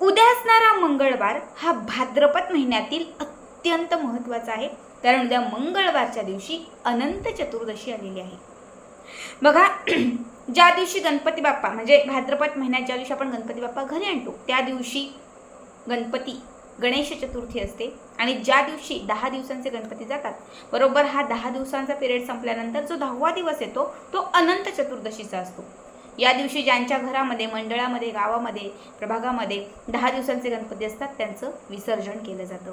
उद्या असणारा मंगळवार हा भाद्रपद महिन्यातील अत्यंत महत्त्वाचा आहे. कारण उद्या मंगळवारच्या दिवशी अनंत चतुर्दशी आलेली आहे. बघा ज्या दिवशी गणपती बाप्पा म्हणजे भाद्रपद महिन्यात ज्या दिवशी आपण गणपती बाप्पा घरी आणतो त्या दिवशी गणपती गणेश चतुर्थी असते. आणि ज्या दिवशी दहा दिवसांचे गणपती जातात बरोबर हा दहा दिवसांचा पिरियड संपल्यानंतर जो दहावा दिवस येतो तो अनंत चतुर्दशीचा असतो. या दिवशी ज्यांच्या घरामध्ये मंडळामध्ये गावामध्ये प्रभागामध्ये दहा दिवसांचे गणपती असतात त्यांचं विसर्जन केलं जातं.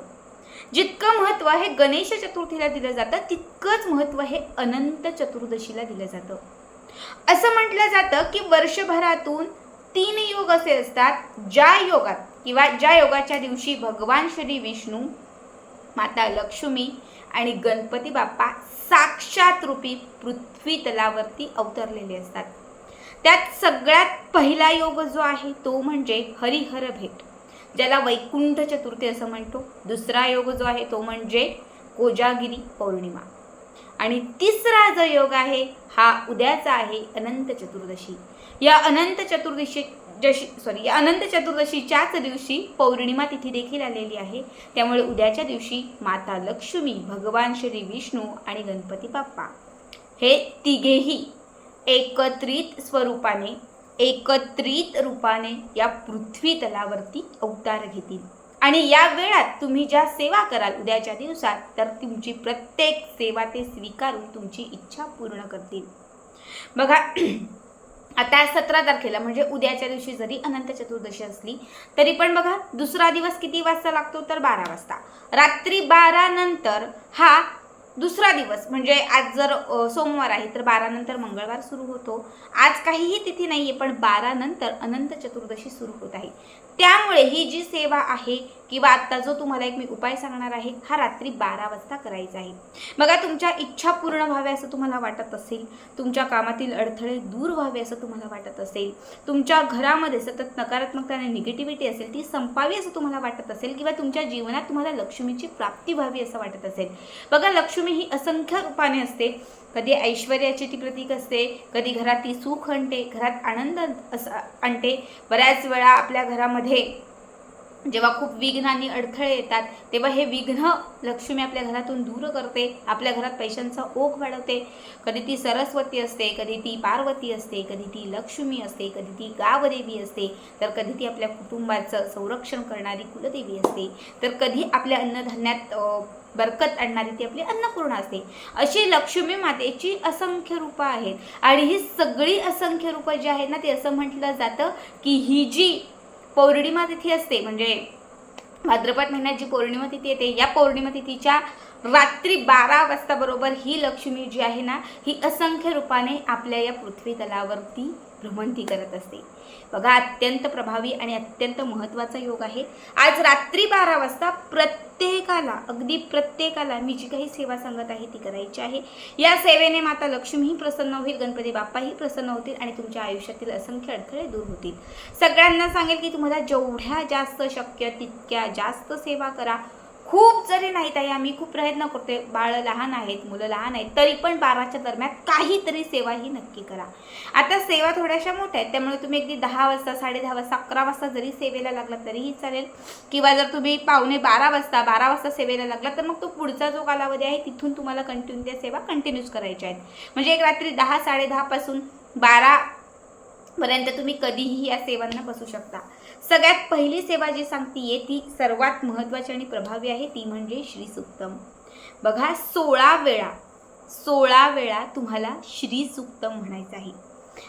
जितकं महत्त्व हे गणेश चतुर्थीला दिलं जातं तितकंच महत्त्व हे अनंत चतुर्दशीला दिलं जातं. असं म्हटलं जातं की वर्षभरातून तीन योग असे असतात ज्या योगात किंवा ज्या योगाच्या दिवशी भगवान श्री विष्णू माता लक्ष्मी आणि गणपती बाप्पा साक्षात रूपी पृथ्वी तलावरती अवतरलेले असतात. त्यात सगळ्यात पहिला योग जो आहे तो म्हणजे हरिहर भेट. ज्याला वैकुंठ चतुर्थी असं म्हणतो. दुसरा योग जो आहे तो म्हणजे कोजागिरी पौर्णिमा. आणि तिसरा जो योग आहे हा उद्याचा आहे अनंत चतुर्दशी. या अनंत चतुर्दशी जशी सॉरी या अनंत चतुर्दशीच्याच दिवशी पौर्णिमा तिथी देखील आलेली आहे. त्यामुळे उद्याच्या दिवशी माता लक्ष्मी भगवान श्री विष्णू आणि गणपती बाप्पा. हे तिघेही एकत्रित स्वरूपाने एकत्रित रूपाने या पृथ्वी तलावरती अवतार घेतील. आणि या वेळात तुम्ही ज्या सेवा कराल उद्याच्या दिवसात तर तुमची प्रत्येक सेवा ते स्वीकारून तुमची इच्छा पूर्ण करतील. बघा आता सतरा तारखेला म्हणजे उद्याच्या दिवशी जरी अनंत चतुर्दशी असली तरी पण बघा दुसरा दिवस किती वाजता लागतो? तर बारा वाजता. रात्री बारा नंतर हा दुसरा दिवस म्हणजे आज जर सोमवार आहे तर बारा नंतर मंगळवार सुरू होतो. आज काहीही तिथी नाही आहे पण बारा नंतर अनंत चतुर्दशी सुरू होत आहे. त्यामुळे ही जी सेवा आहे किंवा आत्ता जो तुम्हाला एक मी उपाय सांगणार आहे हा रात्री बारा वाजता करायचा आहे. बघा तुमच्या इच्छा पूर्ण व्हाव्या असं तुम्हाला वाटत असेल तुमच्या कामातील अडथळे दूर व्हावे असं तुम्हाला वाटत असेल तुमच्या घरामध्ये सतत नकारात्मकता आणि निगेटिव्हिटी असेल ती संपावी असं तुम्हाला वाटत असेल किंवा तुमच्या जीवनात तुम्हाला लक्ष्मीची प्राप्ती व्हावी असं वाटत असेल. बघा लक्ष्मी ही असंख्य रूपाने असते. कधी ऐश्वर्याची ती प्रतीक असते कधी घरात ती सुख आणते घरात आनंद असा आणते. बऱ्याच वेळा आपल्या घरामध्ये जेव्हा खूप विघ्न आणि अडथळे येतात तेव्हा हे विघ्न लक्ष्मी आपल्या घरातून दूर करते आपल्या घरात पैशांचा ओघ वाढवते. कधी ती सरस्वती असते कधी ती पार्वती असते कधी ती लक्ष्मी असते कधी ती गावदेवी असते तर कधी ती आपल्या कुटुंबाचं संरक्षण करणारी कुलदेवी असते. तर कधी आपल्या अन्नधान्यात बरकत आणणारी ती आपली अन्नपूर्णा असते. अशी लक्ष्मी मातेची असंख्य रूपं आहेत. आणि ही सगळी असंख्य रूपं जी आहेत ना ते असं म्हटलं जातं की ही जी पौर्णिमा तिथी असते. म्हणजे भाद्रपद महिन्यात जी पौर्णिमा तिथी येते या पौर्णिमा तिथीच्या रात्री बारा वाजता बरोबर ही लक्ष्मी जी आहे ना ही असंख्य रूपाने आपल्या या पृथ्वी तलावरती भ्रमण ती करत असते. बघा अत्यंत प्रभावी आणि अत्यंत महत्त्वाचा योग आहे. आज रात्री बारा वाजता प्रत्येकाला अगदी प्रत्येकाला मी जी काही सेवा सांगत आहे ती करायची आहे. या सेवेने माता लक्ष्मीही प्रसन्न होईल गणपती बाप्पाही प्रसन्न होतील आणि तुमच्या आयुष्यातील असंख्य अडथळे दूर होतील. सगळ्यांना सांगेल की तुम्हाला जेवढ्या जास्त शक्य तितक्या जास्त सेवा करा. खूप जरी नाही ताई आम्ही खूप प्रयत्न करतोय. बाळ लहान आहेत मुलं लहान आहेत तरी पण बाराच्या दरम्यान काहीतरी सेवा ही नक्की करा. आता सेवा थोड्याशा मोठ्या आहेत त्यामुळे तुम्ही अगदी दहा वाजता साडे दहा वाजता अकरा वाजता जरी सेवेला लागला तरीही चालेल. किंवा जर तुम्ही पावणे बारा वाजता बारा वाजता सेवेला लागला तर मग तो पुढचा जो कालावधी आहे तिथून तुम्हाला कंटिन्यू त्या सेवा कंटिन्यूस करायच्या आहेत. म्हणजे एक रात्री दहा साडे दहापासून बारा पर्यंत तुम्ही कधीही या सेवांना बसू शकता. सगळ्यात पहिली सेवा जी सांगतीये ती सर्वात महत्त्वाची आणि प्रभावी आहे ती म्हणजे श्री सुक्तम बघा सोळा वेळा सोळा वेळा तुम्हाला श्री सुक्तम म्हणायचं आहे.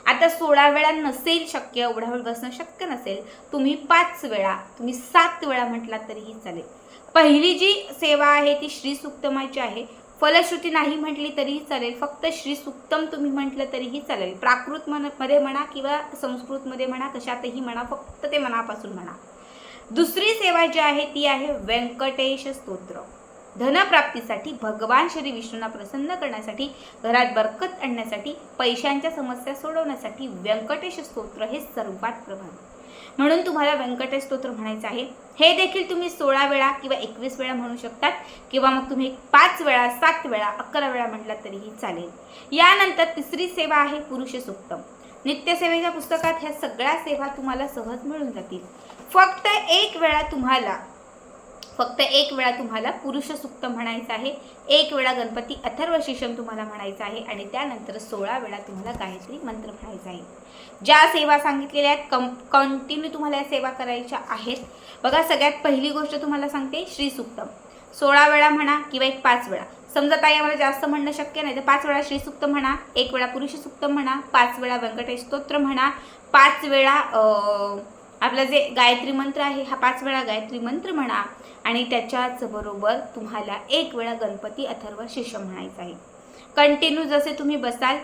आता सोळा वेळा नसेल शक्य एवढा वेळ बसणं शक्य नसेल तुम्ही पाच वेळा तुम्ही सात वेळा म्हटलात तरीही चालेल. पहिली जी सेवा आहे ती श्री सुक्तमाची आहे फलश्रुती नाही म्हटली तरीही चालेल. फक्त श्री सुक्तम तुम्ही म्हटलं तरीही चालेल. प्राकृत मनमध्ये म्हणा किंवा संस्कृतमध्ये म्हणा कशातही म्हणा फक्त ते मनापासून म्हणा. दुसरी सेवा जी आहे ती आहे व्यंकटेश स्तोत्र. धनप्राप्तीसाठी भगवान श्री विष्णूंना प्रसन्न करण्यासाठी घरात बरकत आणण्यासाठी पैशांच्या समस्या सोडवण्यासाठी व्यंकटेश स्तोत्र हे सर्वात प्रभावी. म्हणून तुम्हाला व्यंकटेश स्तोत्र म्हणायचं आहे. हे देखील तुम्ही सोळा वेळा किंवा एकवीस वेळा म्हणू शकतात किंवा मग तुम्ही पाच वेळा सात वेळा अकरा वेळा म्हटलात तरीही चालेल. यानंतर तिसरी सेवा आहे पुरुष सुक्तम. नित्यसेवेच्या पुस्तकात ह्या सगळ्या सेवा तुम्हाला सहज मिळून जातील. फक्त एक वेळा तुम्हाला फक्त एक वेळा तुम्हाला पुरुष सुक्त म्हणायचं आहे एक वेळा गणपती अथर्व शिषम तुम्हाला म्हणायचं आहे आणि त्यानंतर सोळा वेळा तुम्हाला गायत्री मंत्र म्हणायचा आहे. ज्या सेवा सांगितलेल्या आहेत कम कंटिन्यू तुम्हाला या सेवा करायच्या आहेत. बघा सगळ्यात पहिली गोष्ट तुम्हाला सांगते श्री सुक्तम सोळा वेळा म्हणा किंवा एक पाच वेळा. समजा ताई आम्हाला जास्त म्हणणं शक्य नाही तर पाच वेळा श्रीसुक्त म्हणा एक वेळा पुरुष सुक्त म्हणा पाच वेळा व्यंकटेश स्तोत्र म्हणा पाच वेळा आपलं जे गायत्री मंत्र आहे हा पाच वेळा गायत्री मंत्र म्हणा आणि त्याच्याच बरोबर तुम्हाला एक वेळा गणपती अथर्व शिष्य म्हणायचं आहे. कंटिन्यू जसे तुम्ही बसाल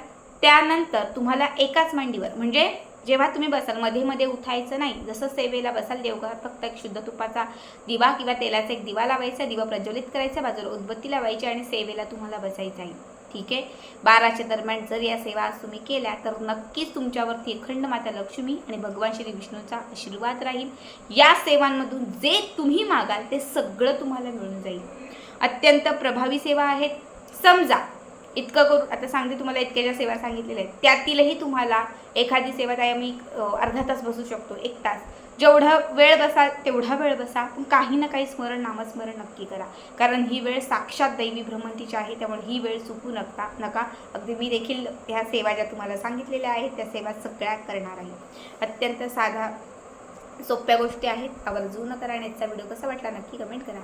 त्यानंतर तुम्हाला एकाच मांडीवर म्हणजे जेव्हा तुम्ही बसाल मध्ये मध्ये उठायचं नाही जसं सेवेला बसाल देवघरात फक्त एक शुद्ध तुपाचा दिवा किंवा तेलाचा एक दिवा लावायचा दिवा प्रज्वलित करायचा बाजूला उदबत्ती लावायची आणि सेवेला तुम्हाला बसायचं आहे. ठीक आहे? बाराच्या दरम्यान जर या सेवा आज तुम्ही केल्या तर नक्कीच तुमच्यावरती अखंड माता लक्ष्मी आणि भगवान श्री विष्णूचा आशीर्वाद राहील. या सेवांमधून जे तुम्ही मागाल ते सगळं तुम्हाला मिळून जाईल. अत्यंत प्रभावी सेवा आहेत. समजा इतकं करू आता सांगते तुम्हाला इतक्या ज्या सेवा सांगितलेल्या आहेत त्यातीलही तुम्हाला एखादी सेवा काय आम्ही अर्धा तास बसू शकतो एक तास. जेवढा वेळ बसा तेवढा वेळ बसा. पण काही ना काही स्मरण नामस्मरण नक्की करा. कारण ही वेळ साक्षात दैवी भ्रमंतीची आहे त्यामुळे ही वेळ चुकू नका नका. अगदी मी देखील ह्या सेवा ज्या तुम्हाला सांगितलेल्या आहेत त्या सेवा सगळ्या करणार आहे. अत्यंत साधा सोप्या गोष्टी आहेत. आवर्जून करा आणि याचा व्हिडिओ कसा वाटला नक्की कमेंट करा.